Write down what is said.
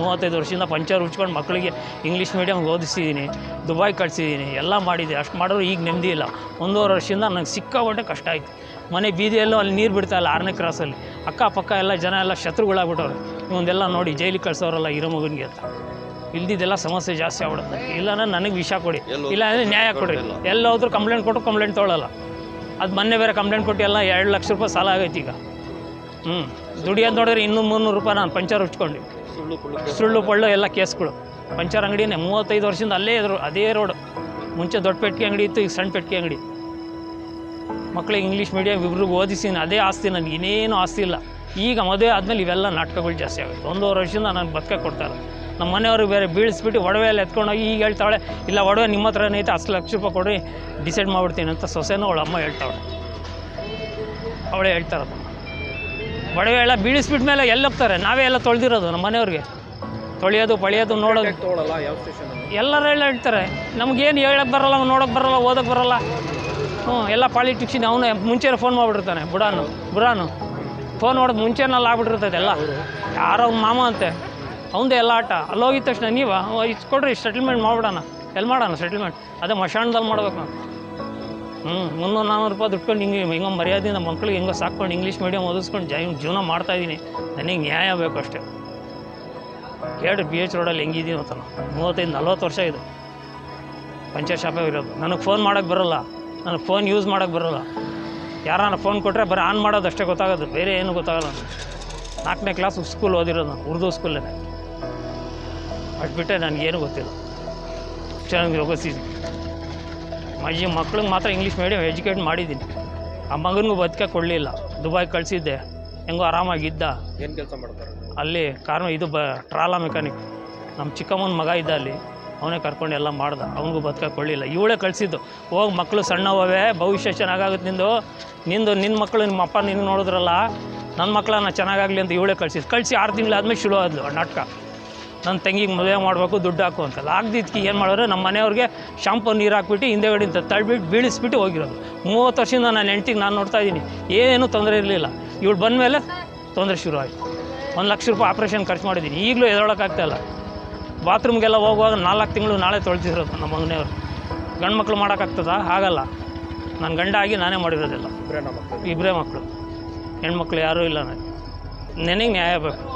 ಮೂವತ್ತೈದು ವರ್ಷದಿಂದ ಪಂಚರ್ ಉಚ್ಕೊಂಡು ಮಕ್ಕಳಿಗೆ ಇಂಗ್ಲೀಷ್ ಮೀಡಿಯಮ್ ಓದಿಸಿದ್ದೀನಿ ದುಬಾಯ್ ಕಳಿಸಿದ್ದೀನಿ ಎಲ್ಲ ಮಾಡಿದ್ದೆ ಅಷ್ಟು ಮಾಡಿದ್ರು ಈಗ ನೆಮ್ಮದಿ ಇಲ್ಲ. ಒಂದೂವರೆ ವರ್ಷದಿಂದ ನನಗೆ ಸಿಕ್ಕಾಪಟ್ಟೆ ಕಷ್ಟ ಆಯಿತು. ಮನೆ ಬೀದಿಯಲ್ಲೂ ಅಲ್ಲಿ ನೀರು ಬಿಡ್ತಾ ಇಲ್ಲ ಆರನೇ ಕ್ರಾಸಲ್ಲಿ ಅಕ್ಕಪಕ್ಕ ಎಲ್ಲ ಜನ ಎಲ್ಲ ಶತ್ರುಗಳಾಗ್ಬಿಟ್ಟವ್ರು. ಇವೊಂದೆಲ್ಲ ನೋಡಿ ಜೈಲಿಗೆ ಕಳ್ಸೋರಲ್ಲ ಇರೋ ಮಗನಿಗೆ ಅಂತ. ಇಲ್ದಿದ್ದೆಲ್ಲ ಸಮಸ್ಯೆ ಜಾಸ್ತಿ ಆಗ್ಬಿಡುತ್ತೆ. ಇಲ್ಲಾಂದ್ರೆ ನನಗೆ ವಿಷ ಕೊಡಿ. ಇಲ್ಲ ಅಂದರೆ ನ್ಯಾಯ ಕೊಡಿ. ಎಲ್ಲ ಹೋದ್ರು ಕಂಪ್ಲೇಂಟ್ ಕೊಟ್ಟು ಕಂಪ್ಲೇಂಟ್ ತೊಗೊಳಲ್ಲ ಅದು ಮೊನ್ನೆ ಬೇರೆ ಕಂಪ್ಲೇಂಟ್ ಕೊಟ್ಟು ಎಲ್ಲ ಎರಡು ಲಕ್ಷ ರೂಪಾಯಿ ಸಾಲ ಆಗೈತೆ ಈಗ. ಹ್ಞೂ ದುಡಿಯೋದು ನೋಡಿದ್ರೆ ಇನ್ನೂ ಮುನ್ನೂರು ರೂಪಾಯಿ ನಾನು ಪಂಚರ್ ಉಚ್ಕೊಂಡು. ಸುಳ್ಳು ಪಳ್ಳು ಎಲ್ಲ ಕೇಸ್ಗಳು. ಪಂಚರ್ ಅಂಗಡಿನೇ ಮೂವತ್ತೈದು ವರ್ಷದಿಂದ ಅಲ್ಲೇ ಇದ್ರು ಅದೇ ರೋಡ್. ಮುಂಚೆ ದೊಡ್ಡ ಪೆಟ್ಟಿಗೆ ಅಂಗಡಿ ಇತ್ತು ಈಗ ಸಣ್ಣ ಪೆಟ್ಟಿಗೆ ಅಂಗಡಿ. ಮಕ್ಕಳಿಗೆ ಇಂಗ್ಲೀಷ್ ಮೀಡಿಯಂ ಇಬ್ಬರಿಗೂ ಓದಿಸಿ ಅದೇ ಆಸ್ತಿ ನನಗೆ ಇನ್ನೇನು ಆಸ್ತಿ ಇಲ್ಲ. ಈಗ ಮದುವೆ ಆದಮೇಲೆ ಇವೆಲ್ಲ ನಾಟಕಗಳು ಜಾಸ್ತಿ ಆಗುತ್ತೆ. ಒಂದೂವರೆ ವರ್ಷದಿಂದ ನನಗೆ ಬದುಕೆ ಕೊಡ್ತಾರೆ. ನಮ್ಮ ಮನೆಯವ್ರಿಗೆ ಬೇರೆ ಬೀಳಿಸ್ಬಿಟ್ಟು ಒಡವೆ ಎಲ್ಲ ಎತ್ಕೊಂಡೋಗಿ ಈಗ ಹೇಳ್ತಾಳೆ ಇಲ್ಲ ಒಡವೆ ನಿಮ್ಮ ಹತ್ರ ಏನೈತೆ ಹತ್ತು ಲಕ್ಷ ರೂಪಾಯಿ ಕೊಡಿ ಡಿಸೈಡ್ ಮಾಡ್ಬಿಡ್ತೀನಿ ಅಂತ ಸೊಸೆನೂ ಅವಳ ಅಮ್ಮ ಹೇಳ್ತಾಳೆ. ಅವಳೇ ಹೇಳ್ತಾರದು. ಒಡವೆ ಎಲ್ಲ ಬೀಳಿಸ್ಬಿಟ್ಟ ಮೇಲೆ ಎಲ್ಲಿ ಹೋಗ್ತಾರೆ? ನಾವೇ ಎಲ್ಲ ತೊಳೆದಿರೋದು ನಮ್ಮ ಮನೆಯವ್ರಿಗೆ. ತೊಳೆಯೋದು, ಪಳೆಯೋದು, ನೋಡೋದು. ಎಲ್ಲರೂ ಎಲ್ಲ ಹೇಳ್ತಾರೆ, ನಮಗೇನು ಹೇಳಕ್ಕೆ ಬರಲ್ಲ, ನೋಡೋಕೆ ಬರಲ್ಲ ಓದಕ್ಕೆ ಬರಲ್ಲ. ಹ್ಞೂ, ಎಲ್ಲ ಪಾಲಿಟಿಕ್ಸಿನ ಅವನು ಮುಂಚೆನೇ ಫೋನ್ ಮಾಡಿಬಿಟ್ಟಿರ್ತಾನೆ, ಬುಡಾನು ಬುಡಾನು. ಫೋನ್ ಮಾಡೋದು ಮುಂಚೆನಲ್ಲಿ ಆಗ್ಬಿಟ್ಟಿರ್ತದೆ ಎಲ್ಲ. ಯಾರೋ ಅವ್ನ ಮಾಮ ಅಂತೆ, ಅವಂದೇ ಎಲ್ಲ ಆಟ. ಅಲ್ಲಿ ಹೋಗಿದ ತಕ್ಷಣ ನೀವು? ಇಸ್ಕೊಡ್ರಿ ಕೊಡ್ರಿ ಸೆಟಲ್ಮೆಂಟ್ ಮಾಡ್ಬಿಡೋಣ. ಎಲ್ಲಿ ಮಾಡೋಣ ಸೆಟಲ್ಮೆಂಟ್ ಅದೇ ಮಶಾಣದಲ್ಲಿ ಮಾಡ್ಬೇಕು ನಾವು. ಹ್ಞೂ ಮುನ್ನೂರು ನಾನ್ನೂರು ರೂಪಾಯಿ ದುಡ್ಕೊಂಡು ಹಿಂಗೆ ಮರ್ಯಾದೆ ನಮ್ಮ ಮಕ್ಕಳಿಗೆ ಹೆಂಗೋ ಸಾಕ್ಕೊಂಡು ಇಂಗ್ಲೀಷ್ ಮೀಡಿಯಮ್ ಓದಿಸ್ಕೊಂಡು ಜೈ ಜೀವನ ಮಾಡ್ತಾಯಿದ್ದೀನಿ ನನಗೆ ನ್ಯಾಯ ಬೇಕು ಅಷ್ಟೇ. ಕೇಳಿ ಬಿ ಎಚ್ ರೋಡಲ್ಲಿ ಹೆಂಗಿದ್ದೀನಿ ಅಂತ ಮೂವತ್ತೈದು, ನಲ್ವತ್ತು ವರ್ಷ ಇದು. ಪಂಚರ್ ಶಾಪೇ ಇರೋದು. ನನಗೆ ಫೋನ್ ಮಾಡೋಕ್ಕೆ ಬರೋಲ್ಲ. ನನಗೆ ಫೋನ್ ಯೂಸ್ ಮಾಡೋಕ್ಕೆ ಬರೋಲ್ಲ. ಯಾರಾನ ಫೋನ್ ಕೊಟ್ಟರೆ ಬರೀ ಆನ್ ಮಾಡೋದು ಅಷ್ಟೇ ಗೊತ್ತಾಗೋದು. ಬೇರೆ ಏನು ಗೊತ್ತಾಗಲ್ಲ ನಾಲ್ಕನೇ ಕ್ಲಾಸ್ ಸ್ಕೂಲ್ ಓದಿರೋದು ನಾನು, ಉರ್ದು ಸ್ಕೂಲೇ ಅಷ್ಟು ಬಿಟ್ಟರೆ ನನಗೇನು ಗೊತ್ತಿಲ್ಲ. ಚೆನ್ನಾಗಿ ಓದಿಸಿದ್ದೀನಿ ಮಜ್ಜಿ ಮಕ್ಳಿಗೆ ಮಾತ್ರ ಇಂಗ್ಲೀಷ್ ಮೀಡಿಯಂ ಎಜುಕೇಟ್ ಮಾಡಿದ್ದೀನಿ. ಆ ಮಗನಿಗೂ ಬದುಕೆ ಕೊಡಲಿಲ್ಲ. ದುಬಾಯ್ ಕಳಿಸಿದ್ದೆ. ಹೆಂಗೋ ಆರಾಮಾಗಿದ್ದ. ಏನು ಕೆಲಸ ಮಾಡ್ತಾರೆ? ಅಲ್ಲಿ ಕಾರಣ ಇದು ಬ ಟ್ರಾಲಾ ಮೆಕ್ಯಾನಿಕ್. ನಮ್ಮ ಚಿಕ್ಕಮ್ಮನ ಮಗ ಇದ್ದ ಅಲ್ಲಿ. ಅವನೇ ಕರ್ಕೊಂಡು ಎಲ್ಲ ಮಾಡ್ದ. ಅವನಿಗೂ ಬದುಕ ಕೊಡಲಿಲ್ಲ. ಇವಳೇ ಕಳಿಸಿದ್ದು. ಹೋಗಿ ಮಕ್ಕಳು ಸಣ್ಣವೇ ಭವಿಷ್ಯ ಚೆನ್ನಾಗಾಗುತ್ತೆ ನಿಂದು. ನಿಂದು ನಿನ್ನ ಮಕ್ಕಳು ನಿಮ್ಮ ಅಪ್ಪ ನಿನ್ನ ನೋಡಿದ್ರಲ್ಲ ನನ್ನ ಮಕ್ಕಳನ್ನ ಚೆನ್ನಾಗಾಗಲಿ ಅಂತ ಇವಳೇ ಕಳಿಸಿದ್ದು ಕಳಿಸಿ ಆರು ತಿಂಗಳಾದ್ಮೇಲೆ ಶುರು ಆದ್ಲು ನಾಟಕ. ನನ್ನ ತಂಗಿಗೆ ಮದುವೆ ಮಾಡಬೇಕು ದುಡ್ಡು ಹಾಕು ಅಂತಲ್ಲ. ಆಗದಿದ್ದಕ್ಕೆ ಏನು ಮಾಡೋರು ನಮ್ಮ ಮನೆಯವ್ರಿಗೆ ಶಾಂಪು ನೀರು ಹಾಕ್ಬಿಟ್ಟು ಹಿಂದೆಗಡೆಯಿಂದ ತಳ್ಬಿಟ್ಟು ಬೀಳಿಸ್ಬಿಟ್ಟು ಹೋಗಿರೋದು. ಮೂವತ್ತು ವರ್ಷದಿಂದ ನಾನು ಹೆಂಡ್ತಿಗೆ ನಾನು ನೋಡ್ತಾ ಇದ್ದೀನಿ. ಏನೂ ತೊಂದರೆ ಇರಲಿಲ್ಲ. ಇವಳು ಬಂದಮೇಲೆ ತೊಂದರೆ ಶುರು ಆಯಿತು ಒಂದು ಲಕ್ಷ ರೂಪಾಯಿ ಆಪ್ರೇಷನ್ ಖರ್ಚು ಮಾಡಿದ್ದೀನಿ. ಈಗಲೂ ಎದೊಳಕ್ಕಾಗ್ತಾಯಿಲ್ಲ ಬಾತ್ರೂಮ್ಗೆಲ್ಲ ಹೋಗುವಾಗ ನಾಲ್ಕು ತಿಂಗಳು ನಾಳೆ ತೊಳ್ತಿರೋದು ನಮ್ಮ ಮಗನೆಯವರು. ಗಂಡು ಮಕ್ಕಳು ಮಾಡೋಕ್ಕಾಗ್ತದ ಆಗಲ್ಲ. ನನ್ನ ಗಂಡ ಆಗಿ ನಾನೇ ಮಾಡಿರೋದಿಲ್ಲ. ಇಬ್ಬರೇ ನಮ್ಮ ಮಕ್ಕಳು ಇಬ್ಬರೇ ಮಕ್ಕಳು ಹೆಣ್ಮಕ್ಳು ಯಾರೂ ಇಲ್ಲ ನನಗೆ. ನನಗೆ ನ್ಯಾಯ ಬೇಕು.